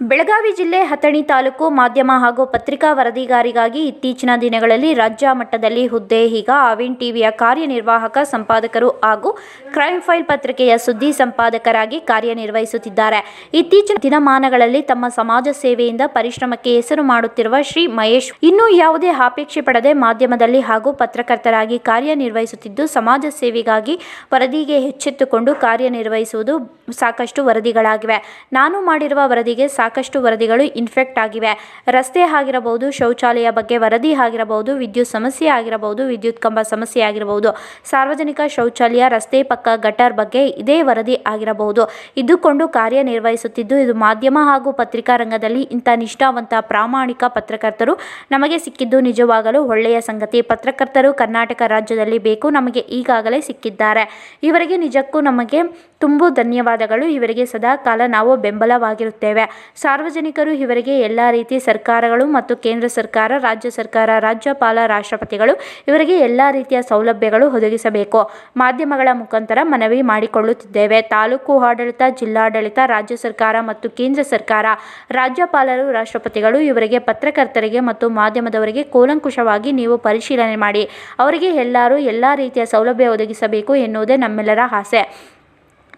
ಬೆಳಗಾವಿ ಜಿಲ್ಲೆ ಹತಣಿ ತಾಲೂಕು ಮಾಧ್ಯಮ ಹಾಗೂ ಪತ್ರಿಕಾ ವರದಿಗಾರಿಗಾಗಿ ಇತ್ತೀಚಿನ ದಿನಗಳಲ್ಲಿ ರಾಜ್ಯ ಮಟ್ಟದಲ್ಲಿ ಹುದ್ದೆ ಈಗ ಆವಿನ್ ಟಿವಿಯ ಕಾರ್ಯನಿರ್ವಾಹಕ ಸಂಪಾದಕರು ಹಾಗೂ ಕ್ರೈಮ್ ಫೈಲ್ ಪತ್ರಿಕೆಯ ಸುದ್ದಿ ಸಂಪಾದಕರಾಗಿ ಕಾರ್ಯನಿರ್ವಹಿಸುತ್ತಿದ್ದಾರೆ. ಇತ್ತೀಚಿನ ದಿನಮಾನಗಳಲ್ಲಿ ತಮ್ಮ ಸಮಾಜ ಸೇವೆಯಿಂದ ಪರಿಶ್ರಮಕ್ಕೆ ಹೆಸರು ಮಾಡುತ್ತಿರುವ ಶ್ರೀ ಮಹೇಶ್ ಇನ್ನೂ ಯಾವುದೇ ಆಪೇಕ್ಷೆ ಪಡದೆ ಮಾಧ್ಯಮದಲ್ಲಿ ಹಾಗೂ ಪತ್ರಕರ್ತರಾಗಿ ಕಾರ್ಯನಿರ್ವಹಿಸುತ್ತಿದ್ದು, ಸಮಾಜ ಸೇವೆಗಾಗಿ ವರದಿಗೆ ಎಚ್ಚೆತ್ತುಕೊಂಡು ಕಾರ್ಯನಿರ್ವಹಿಸುವುದು ಸಾಕಷ್ಟು ವರದಿಗಳಾಗಿವೆ. ನಾನು ಮಾಡಿರುವ ವರದಿಗೆ ಸಾಕಷ್ಟು ವರದಿಗಳು ಇನ್ಫೆಕ್ಟ್ ಆಗಿವೆ. ರಸ್ತೆ ಆಗಿರಬಹುದು, ಶೌಚಾಲಯ ಬಗ್ಗೆ ವರದಿ ಆಗಿರಬಹುದು, ವಿದ್ಯುತ್ ಸಮಸ್ಯೆ ಆಗಿರಬಹುದು, ವಿದ್ಯುತ್ ಕಂಬ ಸಮಸ್ಯೆ ಆಗಿರಬಹುದು, ಸಾರ್ವಜನಿಕ ಶೌಚಾಲಯ, ರಸ್ತೆ ಪಕ್ಕ ಗಟರ್ ಬಗ್ಗೆ ಇದೇ ವರದಿ ಆಗಿರಬಹುದು. ಇದ್ದುಕೊಂಡು ಕಾರ್ಯನಿರ್ವಹಿಸುತ್ತಿದ್ದು, ಇದು ಮಾಧ್ಯಮ ಹಾಗೂ ಪತ್ರಿಕಾ ರಂಗದಲ್ಲಿ ಇಂಥ ನಿಷ್ಠಾವಂತ ಪ್ರಾಮಾಣಿಕ ಪತ್ರಕರ್ತರು ನಮಗೆ ಸಿಕ್ಕಿದ್ದು ನಿಜವಾಗಲೂ ಒಳ್ಳೆಯ ಸಂಗತಿ. ಪತ್ರಕರ್ತರು ಕರ್ನಾಟಕ ರಾಜ್ಯದಲ್ಲಿ ಬೇಕು, ನಮಗೆ ಈಗಾಗಲೇ ಸಿಕ್ಕಿದ್ದಾರೆ. ಇವರಿಗೆ ನಿಜಕ್ಕೂ ನಮಗೆ ತುಂಬು ಧನ್ಯವಾದಗಳು. ಇವರಿಗೆ ಸದಾ ಕಾಲ ನಾವು ಬೆಂಬಲವಾಗಿರುತ್ತೇವೆ. ಸಾರ್ವಜನಿಕರು ಇವರಿಗೆ ಎಲ್ಲ ರೀತಿ ಸರ್ಕಾರಗಳು ಮತ್ತು ಕೇಂದ್ರ ಸರ್ಕಾರ, ರಾಜ್ಯ ಸರ್ಕಾರ, ರಾಜ್ಯಪಾಲ, ರಾಷ್ಟ್ರಪತಿಗಳು ಇವರಿಗೆ ಎಲ್ಲ ರೀತಿಯ ಸೌಲಭ್ಯಗಳು ಒದಗಿಸಬೇಕು. ಮಾಧ್ಯಮಗಳ ಮುಖಾಂತರ ಮನವಿ ಮಾಡಿಕೊಳ್ಳುತ್ತಿದ್ದೇವೆ. ತಾಲೂಕು ಆಡಳಿತ, ಜಿಲ್ಲಾಡಳಿತ, ರಾಜ್ಯ ಸರ್ಕಾರ ಮತ್ತು ಕೇಂದ್ರ ಸರ್ಕಾರ. ರಾಜ್ಯಪಾಲರು, ರಾಷ್ಟ್ರಪತಿಗಳು ಇವರಿಗೆ ಪತ್ರಕರ್ತರಿಗೆ ಮತ್ತು ಮಾಧ್ಯಮದವರಿಗೆ ಕೂಲಂಕುಷವಾಗಿ ನೀವು ಪರಿಶೀಲನೆ ಮಾಡಿ. ಅವರಿಗೆ ಎಲ್ಲರೂ ಎಲ್ಲ ರೀತಿಯ ಸೌಲಭ್ಯ ಒದಗಿಸಬೇಕು ಎನ್ನುವುದೇ ನಮ್ಮೆಲ್ಲರ ಆಸೆ.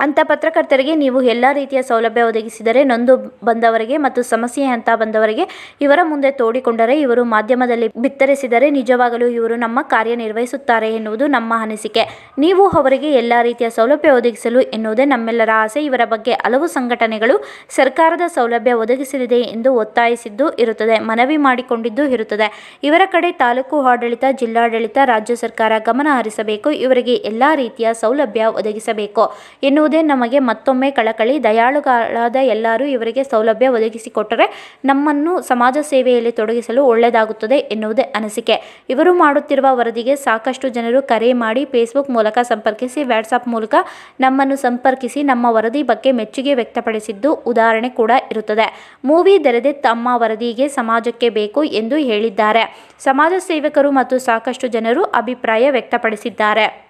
ಅಂಥ ಪತ್ರಕರ್ತರಿಗೆ ನೀವು ಎಲ್ಲ ರೀತಿಯ ಸೌಲಭ್ಯ ಒದಗಿಸಿದರೆ ನೊಂದು ಬಂದವರಿಗೆ ಮತ್ತು ಸಮಸ್ಯೆ ಅಂತ ಬಂದವರಿಗೆ ಇವರ ಮುಂದೆ ತೋಡಿಕೊಂಡರೆ, ಇವರು ಮಾಧ್ಯಮದಲ್ಲಿ ಬಿತ್ತರಿಸಿದರೆ ನಿಜವಾಗಲೂ ಇವರು ನಮ್ಮ ಕಾರ್ಯನಿರ್ವಹಿಸುತ್ತಾರೆ ಎನ್ನುವುದು ನಮ್ಮ ಅನಿಸಿಕೆ. ನೀವು ಅವರಿಗೆ ಎಲ್ಲ ರೀತಿಯ ಸೌಲಭ್ಯ ಒದಗಿಸಲು ಎನ್ನುವುದೇ ನಮ್ಮೆಲ್ಲರ ಆಸೆ. ಇವರ ಬಗ್ಗೆ ಹಲವು ಸಂಘಟನೆಗಳು ಸರ್ಕಾರದ ಸೌಲಭ್ಯ ಒದಗಿಸಲಿದೆ ಎಂದು ಒತ್ತಾಯಿಸಿದ್ದು ಇರುತ್ತದೆ, ಮನವಿ ಮಾಡಿಕೊಂಡಿದ್ದು ಇರುತ್ತದೆ. ಇವರ ಕಡೆ ತಾಲೂಕು ಆಡಳಿತ, ಜಿಲ್ಲಾಡಳಿತ, ರಾಜ್ಯ ಸರ್ಕಾರ ಗಮನ ಹರಿಸಬೇಕು. ಇವರಿಗೆ ಎಲ್ಲ ರೀತಿಯ ಸೌಲಭ್ಯ ಒದಗಿಸಬೇಕು ಎನ್ನುವುದೇ ನಮಗೆ ಮತ್ತೊಮ್ಮೆ ಕಳಕಳಿ, ದಯಾಳುಗಳಾದ ಎಲ್ಲರೂ ಇವರಿಗೆ ಸೌಲಭ್ಯ ಒದಗಿಸಿಕೊಟ್ಟರೆ ನಮ್ಮನ್ನು ಸಮಾಜ ಸೇವೆಯಲ್ಲಿ ತೊಡಗಿಸಲು ಒಳ್ಳೆಯದಾಗುತ್ತದೆ ಎನ್ನುವುದೇ ಅನಿಸಿಕೆ. ಇವರು ಮಾಡುತ್ತಿರುವ ವರದಿಗೆ ಸಾಕಷ್ಟು ಜನರು ಕರೆ ಮಾಡಿ ಫೇಸ್ಬುಕ್ ಮೂಲಕ ಸಂಪರ್ಕಿಸಿ ವ್ಯಾಟ್ಸಾಪ್ ಮೂಲಕ ನಮ್ಮನ್ನು ಸಂಪರ್ಕಿಸಿ ನಮ್ಮ ವರದಿ ಬಗ್ಗೆ ಮೆಚ್ಚುಗೆ ವ್ಯಕ್ತಪಡಿಸಿದ್ದು ಉದಾಹರಣೆ ಕೂಡ ಇರುತ್ತದೆ. ಮೂವಿ ತೆರೆದೆ ತಮ್ಮ ವರದಿಗೆ ಸಮಾಜಕ್ಕೆ ಬೇಕು ಎಂದು ಹೇಳಿದ್ದಾರೆ. ಸಮಾಜ ಸೇವಕರು ಮತ್ತು ಸಾಕಷ್ಟು ಜನರು ಅಭಿಪ್ರಾಯ ವ್ಯಕ್ತಪಡಿಸಿದ್ದಾರೆ.